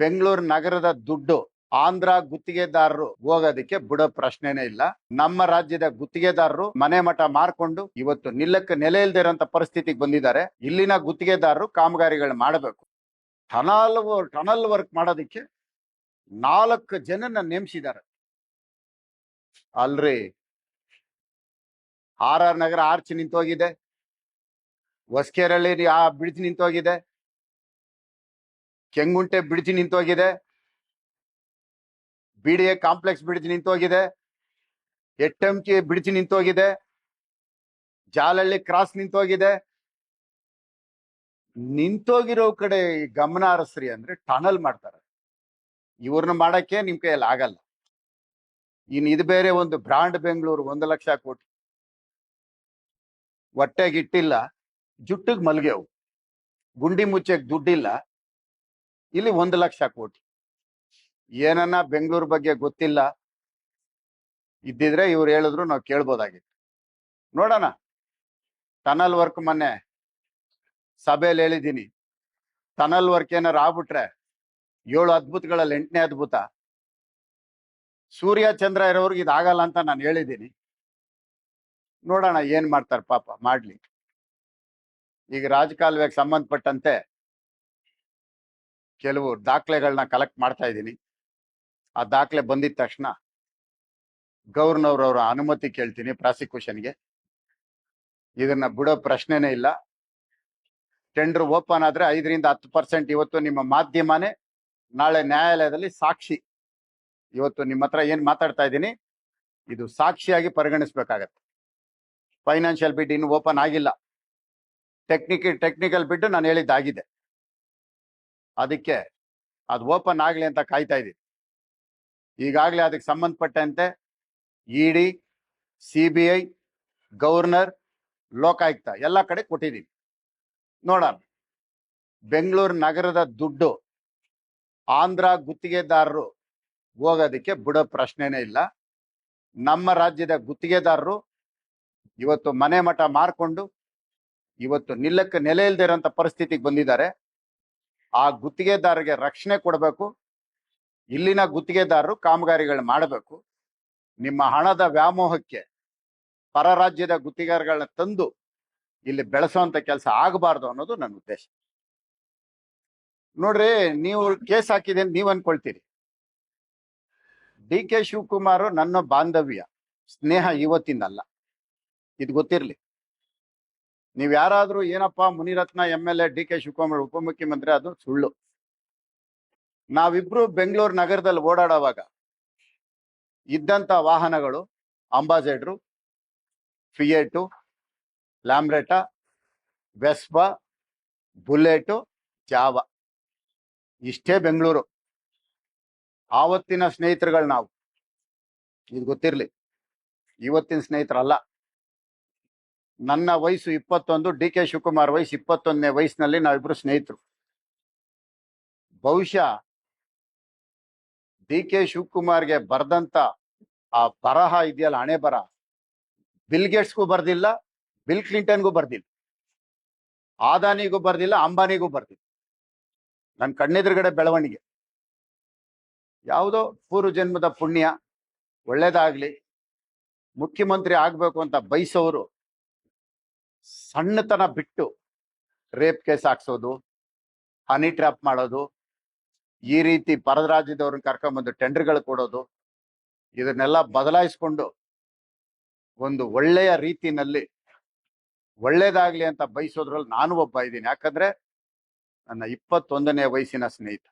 ಬೆಂಗಳೂರು ನಗರದ ದುಡ್ಡು ಆಂಧ್ರ ಗುತ್ತಿಗೆದಾರರು ಹೋಗೋದಕ್ಕೆ ಬಿಡೋ ಪ್ರಶ್ನೆನೇ ಇಲ್ಲ. ನಮ್ಮ ರಾಜ್ಯದ ಗುತ್ತಿಗೆದಾರರು ಮನೆ ಮಠ ಮಾರ್ಕೊಂಡು ಇವತ್ತು ನಿಲ್ಲಕ್ಕೆ ನೆಲೆ ಇಲ್ದೇ ಇರೋಂಥ ಪರಿಸ್ಥಿತಿಗೆ ಬಂದಿದ್ದಾರೆ. ಇಲ್ಲಿನ ಗುತ್ತಿಗೆದಾರರು ಕಾಮಗಾರಿಗಳು ಮಾಡಬೇಕು. ಟನಲ್ ಟನಲ್ ವರ್ಕ್ ಮಾಡೋದಕ್ಕೆ ನಾಲ್ಕು ಜನನ ನೇಮಿಸಿದ್ದಾರೆ. ಅಲ್ರಿ. ಆರ್ ಆರ್ ನಗರ ಆರ್ಚ್ ನಿಂತೋಗಿದೆ. ಹೊಸಕೆರಳ್ಳಿ ಆ ಬ್ರಿಡ್ಜ್ ನಿಂತೋಗಿದೆ. Kengunte bridge ನಿಂತೋಗಿದೆ B D A complex bridge ನಿಂತೋಗಿದೆ ಎಟ್ಟಂಕಿ ಬ್ರಿಡ್ಜ್ ನಿಂತೋಗಿದೆ ಜಾಲಹಳ್ಳಿ ಕ್ರಾಸ್ ನಿಂತೋಗಿದೆ ನಿಂತೋಗಿರೋ ಕಡೆ ಗಮನ ಹರಿಸ್ರಿ ಅಂದ್ರೆ ಟನಲ್ ಮಾಡ್ತಾರೆ. ಇವ್ರನ್ನ ಮಾಡಕ್ಕೆ ನಿಮ್ ಕೈಯಲ್ಲಿ ಆಗಲ್ಲ. ಇನ್ ಇದು ಬೇರೆ ಒಂದು ಬ್ರಾಂಡ್ ಬೆಂಗಳೂರು ಒಂದು ಲಕ್ಷ ಕೋಟಿ. ಹೊಟ್ಟೆಗಿಟ್ಟಿಲ್ಲ ಜುಟ್ಟಿಗೆ ಮಲ್ಗೆವು ಗುಂಡಿ ಮುಚ್ಚಕ್ ದುಡ್ಡಿಲ್ಲ. ಇಲ್ಲಿ ಒಂದು ಲಕ್ಷ ಕೋಟಿ. ಏನನ್ನ ಬೆಂಗಳೂರು ಬಗ್ಗೆ ಗೊತ್ತಿಲ್ಲ, ಇದ್ದಿದ್ರೆ ಇವ್ರು ಹೇಳಿದ್ರು ನಾವು ಕೇಳ್ಬೋದಾಗಿತ್ತು. ನೋಡೋಣ. ಟನಲ್ ವರ್ಕ್ ಮೊನ್ನೆ ಸಭೆಯಲ್ಲಿ ಹೇಳಿದ್ದೀನಿ. ಟನಲ್ ವರ್ಕ್ ಏನಾರು ಆಗ್ಬಿಟ್ರೆ ಏಳು ಅದ್ಭುತಗಳಲ್ಲಿ ಎಂಟನೇ ಅದ್ಭುತ. ಸೂರ್ಯ, ಚಂದ್ರ ಇರೋರ್ಗೆ ಇದಾಗಲ್ಲ ಅಂತ ನಾನು ಹೇಳಿದ್ದೀನಿ. ನೋಡೋಣ ಏನ್ ಮಾಡ್ತಾರೆ ಪಾಪ ಮಾಡ್ಲಿ. ಈಗ ರಾಜಕಾಲುವೆಗೆ ಸಂಬಂಧಪಟ್ಟಂತೆ ಕೆಲವು ದಾಖಲೆಗಳನ್ನ ಕಲೆಕ್ಟ್ ಮಾಡ್ತಾ ಇದ್ದೀನಿ. ಆ ದಾಖಲೆ ಬಂದಿದ ತಕ್ಷಣ ಗೌರ್ನರ್ ಅವರ ಅನುಮತಿ ಕೇಳ್ತೀನಿ ಪ್ರಾಸಿಕ್ಯೂಷನ್ಗೆ. ಇದನ್ನ ಬಿಡೋ ಪ್ರಶ್ನೆನೇ ಇಲ್ಲ. ಟೆಂಡರ್ ಓಪನ್ ಆದ್ರೆ ಐದರಿಂದ ಹತ್ತು ಪರ್ಸೆಂಟ್ ಇವತ್ತು ನಿಮ್ಮ ಮಾಧ್ಯಮನೇ ನಾಳೆ ನ್ಯಾಯಾಲಯದಲ್ಲಿ ಸಾಕ್ಷಿ. ಇವತ್ತು ನಿಮ್ಮ ಹತ್ರ ಏನು ಮಾತಾಡ್ತಾ ಇದ್ದೀನಿ, ಇದು ಸಾಕ್ಷಿಯಾಗಿ ಪರಿಗಣಿಸ್ಬೇಕಾಗತ್ತೆ. ಫೈನಾನ್ಷಿಯಲ್ ಬಿಡ್ ಇನ್ನು ಓಪನ್ ಆಗಿಲ್ಲ. ಟೆಕ್ನಿಕ್ ಟೆಕ್ನಿಕಲ್ ಬಿಡ್ ನಾನು ಹೇಳಿದ್ದಾಗಿದೆ. ಅದಕ್ಕೆ ಅದು ಓಪನ್ ಆಗಲಿ ಅಂತ ಕಾಯ್ತಾ ಇದ್ದೀವಿ ಈಗಾಗಲೇ ಅದಕ್ಕೆ ಸಂಬಂಧಪಟ್ಟಂತೆ ED C B I, governor, Lokayukta ಎಲ್ಲ ಕಡೆ ಕೊಟ್ಟಿದ್ದೀವಿ ನೋಡೋಣ. ಬೆಂಗಳೂರು ನಗರದ ದುಡ್ಡು ಆಂಧ್ರ ಗುತ್ತಿಗೆದಾರರು ಹೋಗೋದಕ್ಕೆ ಬಿಡೋ ಪ್ರಶ್ನೆನೇ ಇಲ್ಲ. ನಮ್ಮ ರಾಜ್ಯದ ಗುತ್ತಿಗೆದಾರರು ಇವತ್ತು ಮನೆ ಮಠ ಮಾರ್ಕೊಂಡು ಇವತ್ತು ನಿಲ್ಲಕ್ಕೆ ನೆಲೆ ಪರಿಸ್ಥಿತಿಗೆ ಬಂದಿದ್ದಾರೆ. ಆ ಗುತ್ತಿಗೆದಾರರಿಗೆ ರಕ್ಷಣೆ ಕೊಡಬೇಕು. ಇಲ್ಲಿನ ಗುತ್ತಿಗೆದಾರರು ಕಾಮಗಾರಿಗಳು ಮಾಡಬೇಕು. ನಿಮ್ಮ ಹಣದ ವ್ಯಾಮೋಹಕ್ಕೆ ಪರ ರಾಜ್ಯದ ಗುತ್ತಿಗೆಗಾರಗಳನ್ನ ತಂದು ಇಲ್ಲಿ ಬೆಳೆಸುವಂತ ಕೆಲಸ ಆಗಬಾರ್ದು ಅನ್ನೋದು ನನ್ನ ಉದ್ದೇಶ. ನೋಡ್ರಿ, ನೀವು ಕೇಸ್ ಹಾಕಿದೆ ಅಂತ ನೀವ್ ಅನ್ಕೊಳ್ತೀರಿ. ಡಿ ಕೆ ಶಿವಕುಮಾರ್ ನನ್ನ ಬಾಂಧವ್ಯ, ಸ್ನೇಹ ಇವತ್ತಿನಲ್ಲ. ಇದು ಗೊತ್ತಿರ್ಲಿ. ನೀವ್ ಯಾರಾದರೂ ಏನಪ್ಪ Munirathna M L A D K Shivakumar ಉಪಮುಖ್ಯಮಂತ್ರಿ ಅದು ಸುಳ್ಳು. ನಾವಿಬ್ರು ಬೆಂಗಳೂರು ನಗರದಲ್ಲಿ ಓಡಾಡುವಾಗ ಇದ್ದಂತ ವಾಹನಗಳು, ಅಂಬಾಸೆಡ್ರು ಫಿಯೇಟು ಲ್ಯಾಮ್ರೆಟಾ, ವೆಸ್ಪಾ, ಬುಲೆಟು, ಜಾವ. ಇಷ್ಟೇ ಬೆಂಗಳೂರು. ಆವತ್ತಿನ ಸ್ನೇಹಿತರುಗಳು ನಾವು. ಇದು ಗೊತ್ತಿರ್ಲಿ. ಇವತ್ತಿನ ಸ್ನೇಹಿತರಲ್ಲ. ನನ್ನ ವಯಸ್ಸು ಇಪ್ಪತ್ತೊಂದು, ಡಿ ಕೆ ಶಿವಕುಮಾರ್ ವಯಸ್ಸು ಇಪ್ಪತ್ತೊಂದನೇ ವಯಸ್ಸಿನಲ್ಲಿ ನಾವಿಬ್ರು ಸ್ನೇಹಿತರು. ಬಹುಶಃ ಡಿ ಕೆ ಶಿವಕುಮಾರ್ಗೆ ಬರ್ದಂತ ಆ ಬರಹ ಇದೆಯಲ್ಲ ಹಣೆ ಬರ ಬಿಲ್ ಗೇಟ್ಸ್ಗೂ ಬರ್ದಿಲ್ಲ, ಬಿಲ್ ಕ್ಲಿಂಟನ್ಗೂ ಬರ್ದಿಲ್ಲ. ಆದಾನಿಗೂ ಬರ್ದಿಲ್ಲ, ಅಂಬಾನಿಗೂ ಬರ್ದಿಲ್ಲ. ನನ್ನ ಕಣ್ಣೆದುರುಗಡೆ ಬೆಳವಣಿಗೆ. ಯಾವುದೋ ಪೂರ್ವ ಜನ್ಮದ ಪುಣ್ಯ ಒಳ್ಳೇದಾಗ್ಲಿ, ಮುಖ್ಯಮಂತ್ರಿ ಆಗ್ಬೇಕು ಅಂತ ಬಯಸೋರು ಸಣ್ಣತನ ಬಿಟ್ಟು ರೇಪ್ ಕೇಸ್ ಹಾಕ್ಸೋದು, ಹನಿ ಟ್ರ್ಯಾಪ್ ಮಾಡೋದು, ಈ ರೀತಿ ಪರದರಾಜ್ಯದವ್ರನ್ನ ಕರ್ಕೊಂಬಂದು ಟೆಂಡರ್ಗಳು ಕೊಡೋದು, ಇದನ್ನೆಲ್ಲ ಬದಲಾಯಿಸ್ಕೊಂಡು ಒಂದು ಒಳ್ಳೆಯ ರೀತಿನಲ್ಲಿ ಒಳ್ಳೇದಾಗ್ಲಿ ಅಂತ ಬಯಸೋದ್ರಲ್ಲಿ ನಾನು ಒಬ್ಬ ಇದ್ದೀನಿ. ಯಾಕಂದ್ರೆ ನನ್ನ ಇಪ್ಪತ್ತೊಂದನೇ ವಯಸ್ಸಿನ ಸ್ನೇಹಿತ.